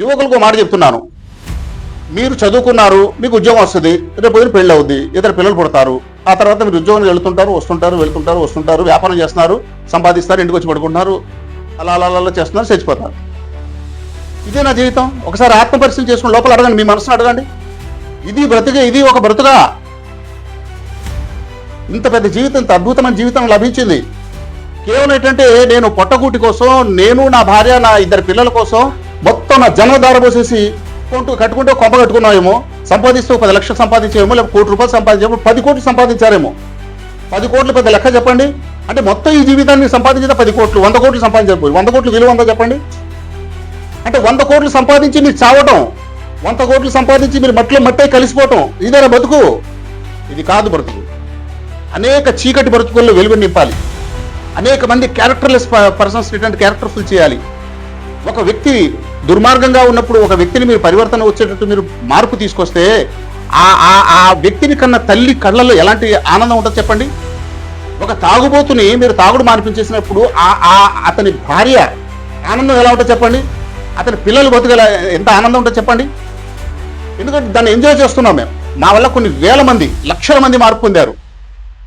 యువకులకు మాట చెప్తున్నాను. మీరు చదువుకున్నారు మీకు ఉద్యోగం వస్తుంది రేపు పొద్దున పెళ్ళి అవుద్ది ఇద్దరు పిల్లలు పుడతారు ఆ తర్వాత మీరు ఉద్యోగం వెళ్తుంటారు వస్తుంటారు వెళ్తుంటారు వస్తుంటారు వ్యాపారం చేస్తున్నారు సంపాదిస్తారు ఇంటికి వచ్చి పడుకుంటున్నారు అలా అలా అలా చేస్తున్నారు చచ్చిపోతారు. ఇదే నా జీవితం. ఒకసారి ఆత్మపరిశీలన చేసుకుని లోపల అడగండి మీ మనసును అడగండి. ఇది బ్రతుక ఇది ఒక బ్రతుగా ఇంత పెద్ద జీవితం ఇంత అద్భుతమైన జీవితం లభించింది. కేవలం ఏంటంటే నేను పొట్టగూటి కోసం నేను నా భార్య నా ఇద్దరు పిల్లల కోసం మొత్తం నా పోసేసి కొంటూ కట్టుకుంటే కొంప కట్టుకున్నామేమో సంపాదిస్తూ పది లక్షలు సంపాదించేమో లేకపోతే కోటి రూపాయలు సంపాదించేమో పది కోట్లు సంపాదించారేమో. పది కోట్లు పెద్ద లెక్క చెప్పండి. అంటే మొత్తం ఈ జీవితాన్ని సంపాదించిన పది కోట్లు వంద కోట్లు సంపాదించకపోయి వంద కోట్లు విలువ ఉందో చెప్పండి? అంటే వంద కోట్లు సంపాదించి మీరు చావటం వంద కోట్లు సంపాదించి మీరు మట్టిలో మట్టే కలిసిపోవటం ఇదేనా బతుకు? ఇది కాదు బ్రతుకు అనేక చీకటి బ్రతుకుల్లో వెలుగు నింపాలి. అనేక మంది క్యారెక్టర్లెస్ పర్సన్స్ ఇటువంటి క్యారెక్టర్ఫుల్ చేయాలి. ఒక వ్యక్తి దుర్మార్గంగా ఉన్నప్పుడు ఒక వ్యక్తిని మీరు పరివర్తన వచ్చేటట్టు మీరు మార్పు తీసుకొస్తే ఆ ఆ వ్యక్తిని కన్నా తల్లి కళ్ళల్లో ఎలాంటి ఆనందం ఉంటుంది చెప్పండి? ఒక తాగుబోతుని మీరు తాగుడు మానిపించేసినప్పుడు ఆ ఆ అతని భార్య ఆనందం ఎలా ఉంటుంది చెప్పండి? అతని పిల్లలు బతుకల ఎంత ఆనందం ఉంటుంది చెప్పండి? ఎందుకంటే దాన్ని ఎంజాయ్ చేస్తున్నాం మేము. మా వల్ల కొన్ని వేల మంది లక్షల మంది మార్పు పొందారు.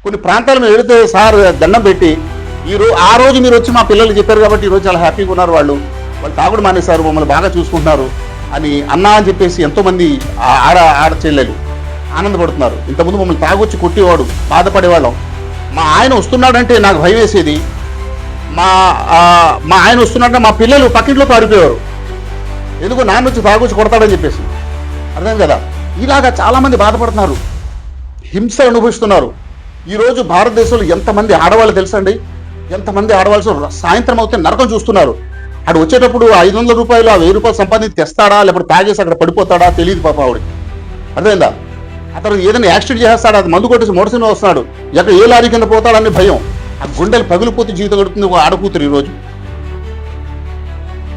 కొన్ని ప్రాంతాలు మేము వెళితే సార్ దండం పెట్టి ఈ రోజు ఆ రోజు మీరు వచ్చి మా పిల్లలు చెప్పారు కాబట్టి ఈ రోజు చాలా హ్యాపీగా ఉన్నారు వాళ్ళు. వాళ్ళు తాగుడు మానేశారు మమ్మల్ని బాగా చూసుకుంటున్నారు అని అన్నా అని చెప్పేసి ఎంతోమంది ఆడ ఆడ చెల్లెలు ఆనందపడుతున్నారు. ఇంతకుముందు మమ్మల్ని తాగొచ్చి కొట్టేవాడు బాధపడేవాళ్ళం. మా ఆయన వస్తున్నాడంటే నాకు భయం వేసేది. మా మా ఆయన వస్తున్నాడంటే మా పిల్లలు పక్కింట్లో పారిపోయేవారు. ఎందుకు నాన్న వచ్చి తాగొచ్చి కొడతాడని చెప్పేసి. అర్థం కదా? ఇలాగా చాలామంది బాధపడుతున్నారు. హింస అనుభవిస్తున్నారు. ఈరోజు భారతదేశంలో ఎంతమంది ఆడవాళ్ళు తెలుసండి? ఎంతమంది ఆడవాళ్ళు సాయంత్రం అవుతే నరకం చూస్తున్నారు. అక్కడ వచ్చేటప్పుడు ఐదు వందల రూపాయలు ఆ వెయ్యి రూపాయలు సంపాదించి తెస్తాడా? లేకపోతే తాగేసి అక్కడ పడిపోతాడా? తెలియదు పాప ఆవిడకి. అర్థమైందా? అతను ఏదైనా యాక్సిడెంట్ చేస్తాడు అది మందు కొట్టేసి మోటార్ వస్తున్నాడు. ఎక్కడ ఏ లారీ కింద పోతాడని భయం. ఆ గుండెలు పగిలిపోతే జీవితం గడుపుతుంది ఒక ఆడకూతురు ఈరోజు.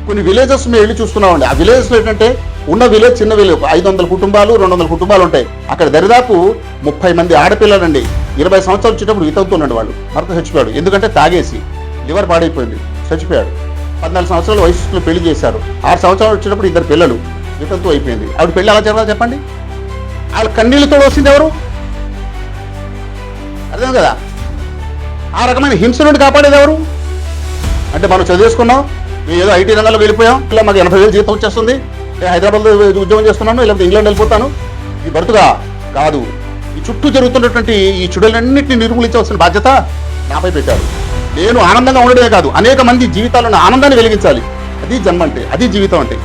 కొన్ని విలేజెస్ మేము వెళ్ళి చూస్తున్నామండి. ఆ విలేజెస్ ఏంటంటే ఉన్న విలేజ్ చిన్న విలేజ్ ఐదు వందల కుటుంబాలు రెండు వందల కుటుంబాలు ఉంటాయి. అక్కడ దరిదాపు ముప్పై మంది ఆడపిల్లలండి. ఇరవై సంవత్సరాలు వచ్చేటప్పుడు ఈతవుతున్నాడు వాళ్ళు. భర్త చచ్చిపోయాడు. ఎందుకంటే తాగేసి లివర్ పాడైపోయింది. చచ్చిపోయాడు. పద్నాలుగు సంవత్సరాల వయసులో పెళ్ళి చేశారు. ఆరు సంవత్సరాలు వచ్చినప్పుడు ఇద్దరు పిల్లలు. వితంతు అయిపోయింది. ఆవిడ పెళ్ళి ఎలా జరగాలి చెప్పండి. వాళ్ళ కన్నీళ్ళతో వచ్చింది ఎవరు? అర్థం కదా? ఆ రకమైన హింస నుండి కాపాడేది ఎవరు? అంటే మనం చదివేసుకున్నాం మేము ఏదో ఐటీ రంగంలో వెళ్ళిపోయాం ఇలా మాకు ఎనభై వేలు జీతం వచ్చేస్తుంది. నేను హైదరాబాద్లో ఉద్యోగం చేస్తున్నాను లేకపోతే ఇంగ్లాండ్ వెళ్ళిపోతాను. ఈ బ్రతుగా కాదు. ఈ చుట్టూ జరుగుతున్నటువంటి ఈ చెడులన్నింటినీ నిర్మూలించవలసిన బాధ్యత నాపై పెట్టారు. నేను ఆనందంగా ఉండడమే కాదు అనేక మంది జీవితాలను ఆనందాన్ని వెలిగించాలి. అది జన్మ అంటే అది జీవితం అంటే.